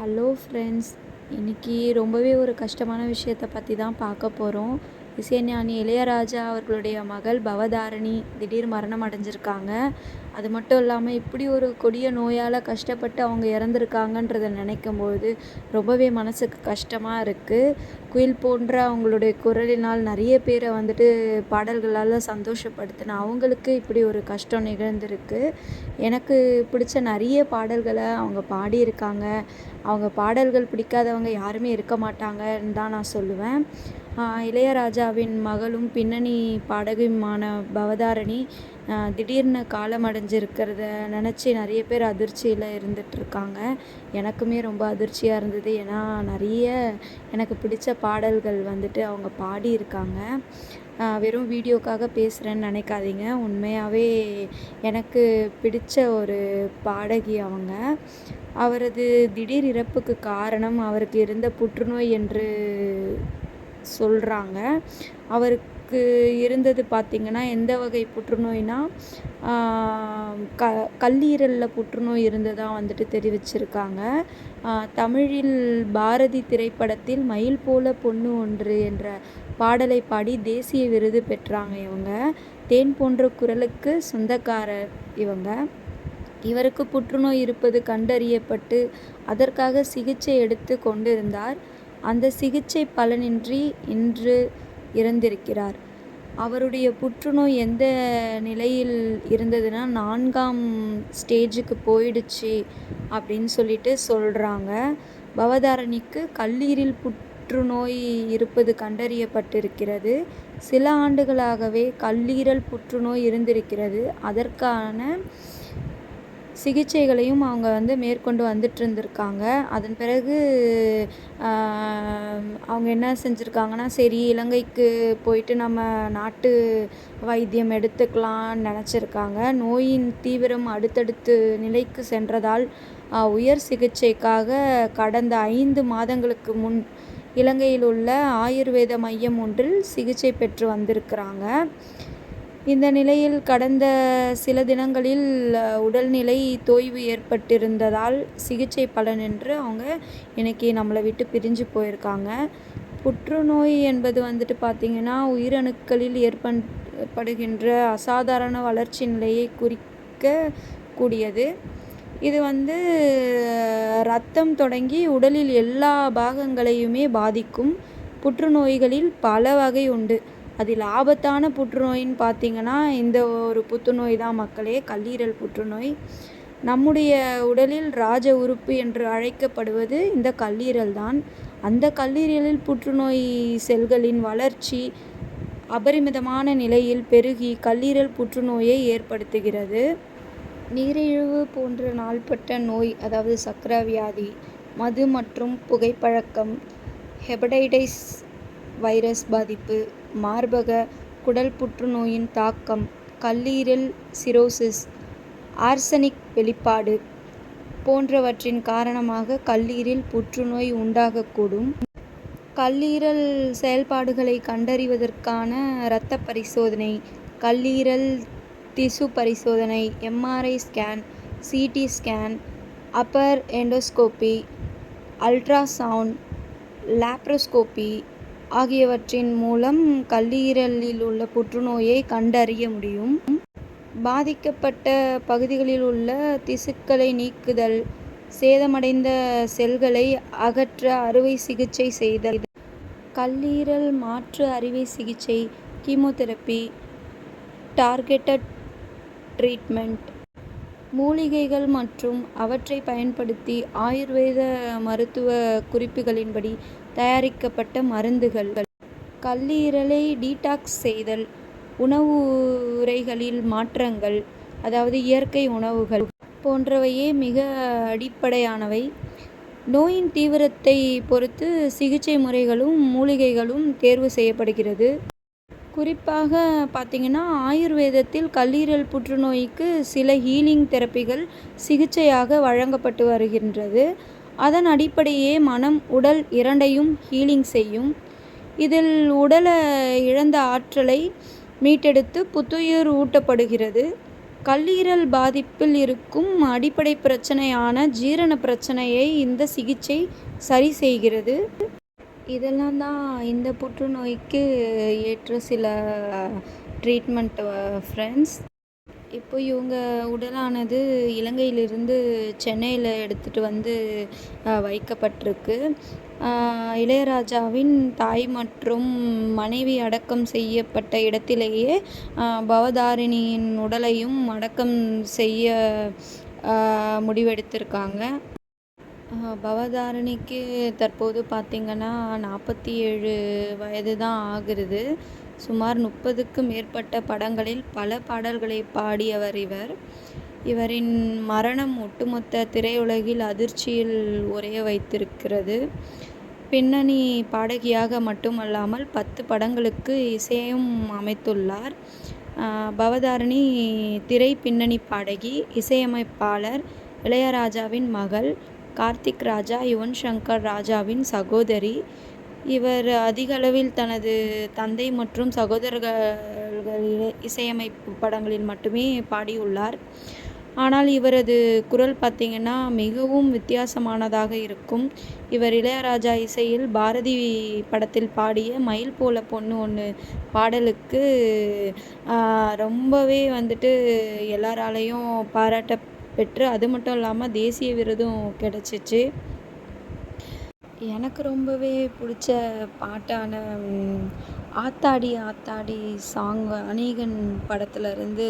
Hello friends இன்றைக்கி ரொம்பவே ஒரு கஷ்டமான விஷயத்த பற்றி தான் பார்க்க போகிறோம் இசைஞானி இளையராஜா அவர்களுடைய மகள் பவதாரணி திடீர் மரணம் அடைஞ்சிருக்காங்க. அது மட்டும் இல்லாமல் இப்படி ஒரு கொடிய நோயால் கஷ்டப்பட்டு அவங்க இறந்துருக்காங்கன்றத நினைக்கும்போது ரொம்பவே மனசுக்கு கஷ்டமாக இருக்குது குயில் போன்ற அவங்களுடைய குரலினால் நிறைய பேரை வந்துட்டு பாடல்களால் சந்தோஷப்படுத்தின அவங்களுக்கு இப்படி ஒரு கஷ்டம் நிகழ்ந்திருக்கு. எனக்கு பிடிச்ச நிறைய பாடல்களை அவங்க பாடியிருக்காங்க. அவங்க பாடல்கள் பிடிக்காதவங்க யாருமே இருக்க மாட்டாங்கன்னு தான் நான் சொல்லுவேன். இளையராஜாவின் மகளும் பின்னணி பாடகியுமான பவதாரணி திடீர்னு காலம் அடைஞ்சிருக்கிறத நினச்சி நிறைய பேர் அதிர்ச்சியில் இருந்துகிட்ருக்காங்க எனக்குமே ரொம்ப அதிர்ச்சியாக இருந்தது. ஏன்னா நிறைய எனக்கு பிடிச்ச பாடல்கள் வந்துட்டு அவங்க பாடியிருக்காங்க. வெறும் வீடியோக்காக பேசுகிறேன்னு நினைக்காதீங்க. உண்மையாகவே எனக்கு பிடிச்ச ஒரு பாடகி அவங்க. அவரது திடீர் இறப்புக்கு காரணம் அவருக்கு இருந்த புற்றுநோய் என்று சொல்கிறாங்க அவருக்கு இருந்தது பார்த்திங்கன்னா எந்த வகை புற்றுநோய்னா க கல்லீரலில் புற்றுநோய் இருந்ததாக வந்துட்டு தெரிவிச்சிருக்காங்க. தமிழில் பாரதி திரைப்படத்தில் மயில் போல பொண்ணு ஒன்று என்ற பாடலை பாடி தேசிய விருது பெற்றாங்க இவங்க. தேன் போன்ற குரலுக்கு சொந்தக்காரர் இவங்க. இவருக்கு புற்றுநோய் இருப்பது கண்டறியப்பட்டு அதற்காக சிகிச்சை எடுத்து கொண்டிருந்தார். அந்த சிகிச்சை பலனின்றி இன்று இறந்திருக்கிறார். அவருடைய புற்றுநோய் எந்த நிலையில் இருந்ததுன்னா நான்காம் ஸ்டேஜுக்கு போயிடுச்சு அப்படின்னு சொல்லிட்டு சொல்கிறாங்க பவதாரணிக்கு கல்லீரில் புற்றுநோய் இருப்பது கண்டறியப்பட்டிருக்கிறது. சில ஆண்டுகளாகவே கல்லீரல் புற்றுநோய் இருந்திருக்கிறது. அதற்கான சிகிச்சைகளையும் அவங்க வந்து மேற்கொண்டு வந்துட்டு இருந்திருக்காங்க அதன் பிறகு அவங்க என்ன செஞ்சுருக்காங்கன்னா சரி இலங்கைக்கு போயிட்டு நம்ம நாட்டு வைத்தியம் எடுத்துக்கலான்னு நினச்சிருக்காங்க. நோயின் தீவிரம் அடுத்தடுத்து நிலைக்கு சென்றதால் உயர் சிகிச்சைக்காக கடந்த ஐந்து மாதங்களுக்கு முன் இலங்கையில் உள்ள ஆயுர்வேத மையம் ஒன்றில் சிகிச்சை பெற்று வந்திருக்கிறாங்க. இந்த நிலையில் கடந்த சில தினங்களில் உடல்நிலை தோய்வு ஏற்பட்டிருந்ததால் சிகிச்சை பலனின்று அவங்க இன்னைக்கு நம்மளை விட்டு பிரிஞ்சு போயிருக்காங்க. புற்றுநோய் என்பது வந்துட்டு பார்த்திங்கன்னா உயிரணுக்களில் ஏற்படுகின்ற அசாதாரண வளர்ச்சி நிலையை குறிக்க கூடியது இது வந்து ரத்தம் தொடங்கி உடலில் எல்லா பாகங்களையுமே பாதிக்கும் புற்றுநோய்களில் பல வகை உண்டு. அதில் ஆபத்தான புற்றுநோயின்னு பார்த்திங்கன்னா இந்த ஒரு புற்றுநோய் தான் மக்களே கல்லீரல் புற்றுநோய். நம்முடைய உடலில் ராஜ உறுப்பு என்று அழைக்கப்படுவது இந்த கல்லீரல் தான். அந்த கல்லீரலில் புற்றுநோய் செல்களின் வளர்ச்சி அபரிமிதமான நிலையில் பெருகி கல்லீரல் புற்றுநோயை ஏற்படுத்துகிறது. நீரிழிவு போன்ற நாள்பட்ட நோய் அதாவது சக்கர வியாதி மது மற்றும் புகைப்பழக்கம் ஹெபடைடைஸ் வைரஸ் பாதிப்பு மார்பக குடல் புற்றுநோயின் தாக்கம் கல்லீரல் சிரோசிஸ் ஆர்சனிக் வெளிப்பாடு போன்றவற்றின் காரணமாக கல்லீரில் புற்றுநோய் உண்டாகக்கூடும். கல்லீரல் செயல்பாடுகளை கண்டறிவதற்கான இரத்த பரிசோதனை கல்லீரல் திசு பரிசோதனை MRI scan CT scan upper endoscopy ultrasound laparoscopy ஆகியவற்றின் மூலம் கல்லீரலில் உள்ள புற்றுநோயை கண்டறிய முடியும். பாதிக்கப்பட்ட பகுதிகளில் உள்ள திசுக்களை நீக்குதல் சேதமடைந்த செல்களை அகற்ற அறுவை சிகிச்சை செய்தல். கல்லீரல் மாற்று அறுவை சிகிச்சை கீமோதெரப்பி டார்கெட்டட் ட்ரீட்மெண்ட். மூலிகைகள் மற்றும் அவற்றை பயன்படுத்தி ஆயுர்வேத மருத்துவ குறிப்புகளின்படி தயாரிக்கப்பட்ட மருந்துகள். கல்லீரலை டீடாக்ஸ் செய்தல் உணவு உரைகளில் மாற்றங்கள் அதாவது இயற்கை உணவுகள் போன்றவையே மிக அடிப்படையானவை. நோயின் தீவிரத்தை பொறுத்து சிகிச்சை முறைகளும் மூலிகைகளும் தேர்வு செய்யப்படுகிறது. குறிப்பாக பார்த்திங்கன்னா ஆயுர்வேதத்தில் கல்லீரல் புற்றுநோய்க்கு சில ஹீலிங் தெரப்பிகள் சிகிச்சையாக வழங்கப்பட்டு வருகின்றது. அதன் அடிப்படையே மனம் உடல் இரண்டையும் ஹீலிங் செய்யும். இதில் உடலை இழந்த ஆற்றலை மீட்டெடுத்து புத்துயிர் ஊட்டப்படுகிறது. கல்லீரல் பாதிப்பில் இருக்கும் அடிப்படை பிரச்சனையான ஜீரண பிரச்சனையை இந்த சிகிச்சை சரி செய்கிறது. இதெல்லாம் தான் இந்த புற்றுநோய்க்கு ஏற்ற சில ட்ரீட்மெண்ட் ஃப்ரெண்ட்ஸ் இப்போ இவங்க உடலானது இலங்கையிலிருந்து சென்னையில் எடுத்துகிட்டு வந்து வைக்கப்பட்டிருக்கு. இளையராஜாவின் தாய் மற்றும் மனைவி அடக்கம் செய்யப்பட்ட இடத்திலேயே பவதாரிணியின் உடலையும் அடக்கம் செய்ய முடிவெடுத்திருக்காங்க. பவதாரணிக்கு தற்போது பார்த்திங்கன்னா நாற்பத்தி ஏழு வயது தான் ஆகிறது. சுமார் முப்பதுக்கும் மேற்பட்ட படங்களில் பல பாடல்களை பாடியவர் இவர். இவரின் மரணம் ஒட்டுமொத்த திரையுலகில் அதிர்ச்சியில் உரைய வைத்திருக்கிறது. பின்னணி பாடகியாக மட்டுமல்லாமல் பத்து படங்களுக்கு இசையும் அமைத்துள்ளார். பவதாரணி திரை பின்னணி பாடகி இசையமைப்பாளர் இளையராஜாவின் மகள் கார்த்திக் ராஜா யுவன் சங்கர் ராஜாவின் சகோதரி. இவர் அதிகளவில் தனது தந்தை மற்றும் சகோதரர்கள் இசையமைப்பு படங்களில் மட்டுமே பாடியுள்ளார். ஆனால் இவரது குரல் பார்த்திங்கன்னா மிகவும் வித்தியாசமானதாக இருக்கும். இவர் இளையராஜா இசையில் பாரதி படத்தில் பாடிய மயில் போல பொண்ணு ஒன்று பாடலுக்கு ரொம்பவே வந்துட்டு எல்லாராலையும் பாராட்ட பெற்று அது மட்டும் இல்லாமல் தேசிய விருதும் கிடச்சிச்சு. எனக்கு ரொம்பவே பிடிச்ச பாட்டான ஆத்தாடி ஆத்தாடி சாங் அநேகன் படத்துலேருந்து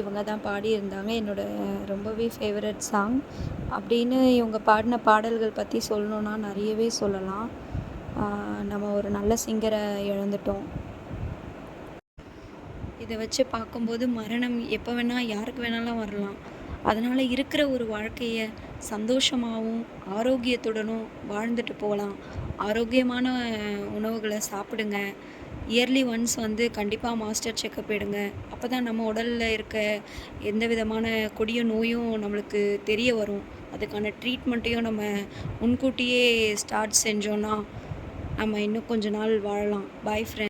இவங்க தான் பாடியிருந்தாங்க. என்னோடய ரொம்பவே ஃபேவரட் சாங் அப்படின்னு இவங்க பாடின பாடல்கள் பற்றி சொல்லணுன்னா நிறையவே சொல்லலாம். நம்ம ஒரு நல்ல சிங்கரை இழந்துட்டோம். இதை வச்சு பார்க்கும்போது மரணம் எப்போ வேணால் யாருக்கு வேணாலும் வரலாம். அதனால் இருக்கிற ஒரு வாழ்க்கையை சந்தோஷமாகவும் ஆரோக்கியத்துடனும் வாழ்ந்துட்டு போகலாம். ஆரோக்கியமான உணவுகளை சாப்பிடுங்க. இயர்லி ஒன்ஸ் வந்து கண்டிப்பாக மாஸ்டர் செக்கப் எடுங்க. அப்போ தான் நம்ம உடலில் இருக்க எந்த விதமான கொடிய நோயும் நம்மளுக்கு தெரிய வரும். அதுக்கான ட்ரீட்மெண்ட்டையும் நம்ம முன்கூட்டியே ஸ்டார்ட் செஞ்சோன்னா நம்ம இன்னும் கொஞ்ச நாள் வாழலாம். பாய் ஃப்ரெண்ட்